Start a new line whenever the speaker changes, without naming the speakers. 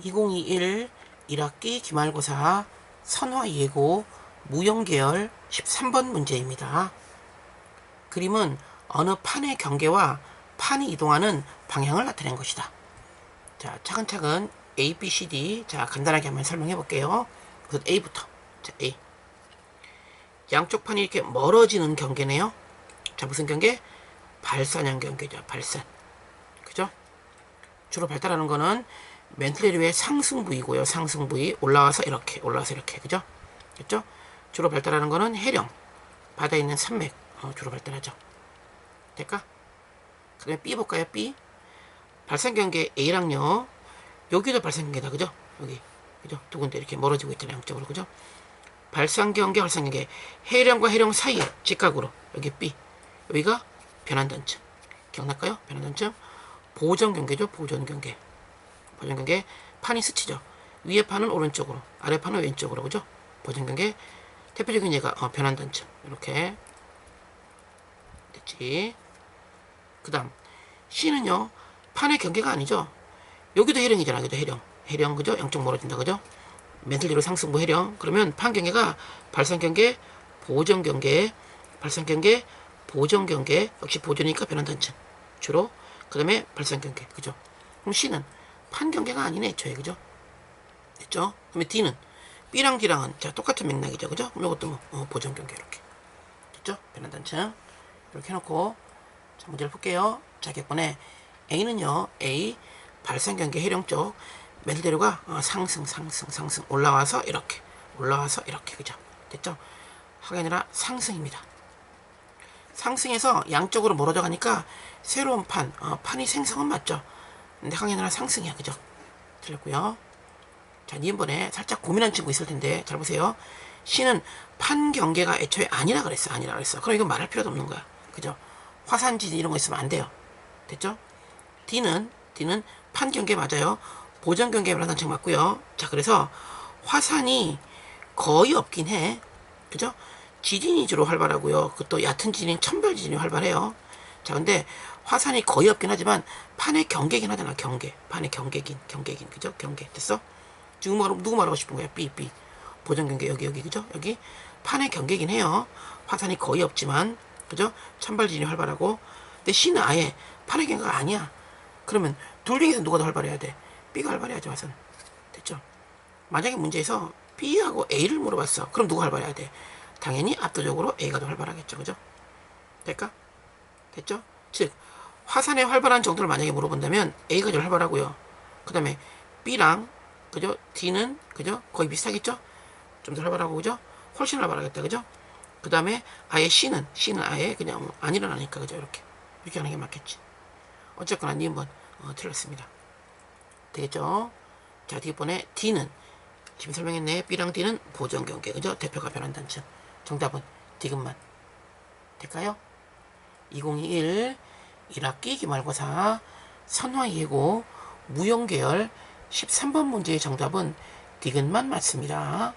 2021 1학기 기말고사 선화 예고 무용계열 13번 문제입니다. 그림은 어느 판의 경계와 판이 이동하는 방향을 나타낸 것이다. 자, 차근차근 A, B, C, D. 자, 간단하게 한번 설명해 볼게요. 그 A부터. 자, A. 양쪽 판이 이렇게 멀어지는 경계네요. 자, 무슨 경계? 발산형 경계죠. 발산. 그죠? 주로 발달하는 거는 멘틀레리의 상승 부위고요. 상승 부위 올라와서 이렇게 올라와서 이렇게 그죠? 됐죠? 주로 발달하는 거는 해령 바다에 있는 산맥 어, 주로 발달하죠. 될까? 그다음에 B 볼까요? B 발산 경계 A랑요. 여기도 발산 경계다 그죠? 여기 그죠? 두 군데 이렇게 멀어지고 있잖아요. 양쪽으로 그죠? 발산 경계 발산 경계 해령과 해령 사이에 직각으로 여기 B 여기가 변환 단층 기억날까요? 변환 단층 보정 경계죠. 보정 경계 보정 경계 판이 스치죠. 위에 판은 오른쪽으로, 아래 판은 왼쪽으로, 그죠? 보정 경계 대표적인 예가 어, 변환 단층 이렇게 됐지. 그 다음 C는요 판의 경계가 아니죠. 여기도 해령이잖아, 그죠? 해령, 해령, 그죠? 양쪽 멀어진다, 그죠? 멘틀리로 상승부 해령. 그러면 판 경계가 발산 경계, 보정 경계, 발산 경계, 보정 경계 역시 보정이니까 변환 단층 주로. 그다음에 발산 경계, 그죠? 그럼 C는 판 경계가 아니네, 애초에, 그죠? 됐죠? 그다음에 D는 B랑 D랑은 자 똑같은 맥락이죠, 그죠? 그럼 이것도 뭐 어, 보정 경계 이렇게 됐죠? 변환 단층 이렇게 해놓고 자 문제를 볼게요. 자 객번에 A는요, A 발산 경계 해령 쪽 멜대로가 어, 상승, 상승, 상승 올라와서 이렇게 올라와서 이렇게 그죠? 됐죠? 하가 아니라 상승입니다. 상승해서 양쪽으로 멀어져 가니까 새로운 판, 어, 판이 생성은 맞죠? 근데 아니라 상승이야, 그죠? 틀렸고요. 자, 니은번에 살짝 고민한 친구 있을 텐데 잘 보세요. C는 판 경계가 애초에 아니라 그랬어, 아니라 그랬어. 그럼 이건 말할 필요도 없는 거야, 그죠? 화산지 이런 거 있으면 안 돼요. 됐죠? D는 D는 판 경계 맞아요. 보정 경계 변환단층 맞고요. 자, 그래서 화산이 거의 없긴 해. 그죠? 지진이 주로 활발하고요. 그것도 얕은 지진인 천별 지진이 활발해요. 자, 근데 화산이 거의 없긴 하지만 판의 경계긴 하잖아. 경계. 판의 경계긴, 경계긴. 그죠? 경계. 됐어? 지금 말하고 누구 말하고 싶은 거야? B. 보정 경계 여기 여기 그죠? 여기 판의 경계긴 해요. 화산이 거의 없지만 그죠? 천발 지진이 활발하고 근데 C는 아예 판의 경계가 아니야. 그러면 둘 중에서 누가 더 활발해야 돼? B가 활발해야죠, 화산. 됐죠? 만약에 문제에서 B하고 A를 물어봤어. 그럼 누가 활발해야 돼? 당연히 압도적으로 A가 더 활발하겠죠, 그죠? 될까? 됐죠? 즉 화산의 활발한 정도를 만약에 물어본다면 A가 제일 활발하고요. 그 다음에 B랑 그죠? D는 그죠? 거의 비슷하겠죠? 좀 더 활발하고 그죠? 훨씬 활발하겠다 그죠? 그 다음에 아예 C는 C는 아예 그냥 안 일어나니까 그죠? 이렇게 이렇게 하는 게 맞겠지. 어쨌거나 니 한번 어, 틀렸습니다. 되겠죠? 자 뒷번에 D는 지금 설명했네. B랑 D는 보정 경계 그죠? 대표가 변환 단층. 정답은 디귿만. 될까요? 2021 1학기 기말고사 선화 예고 무용계열 13번 문제의 정답은 디귿만 맞습니다.